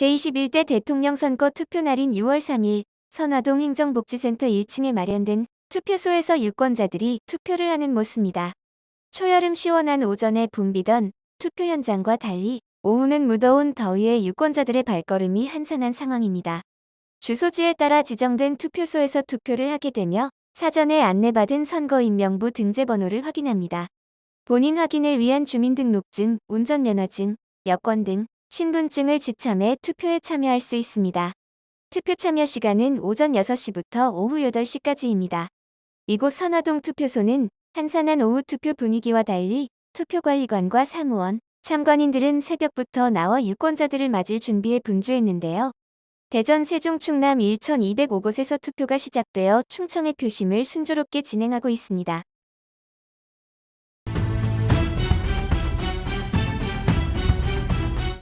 제21대 대통령 선거 투표 날인 6월 3일 선화동 행정복지센터 1층에 마련된 투표소에서 유권자들이 투표를 하는 모습입니다. 초여름 시원한 오전에 붐비던 투표 현장과 달리 오후는 무더운 더위에 유권자들의 발걸음이 한산한 상황입니다. 주소지에 따라 지정된 투표소에서 투표를 하게 되며 사전에 안내받은 선거인명부 등재번호를 확인합니다. 본인 확인을 위한 주민등록증, 운전면허증, 여권 등 신분증을 지참해 투표에 참여할 수 있습니다. 투표 참여 시간은 오전 6시부터 오후 8시까지입니다. 이곳 선화동 투표소는 한산한 오후 투표 분위기와 달리 투표관리관과 사무원, 참관인들은 새벽부터 나와 유권자들을 맞을 준비에 분주했는데요. 대전 세종 충남 1205곳에서 투표가 시작되어 충청의 표심을 순조롭게 진행하고 있습니다.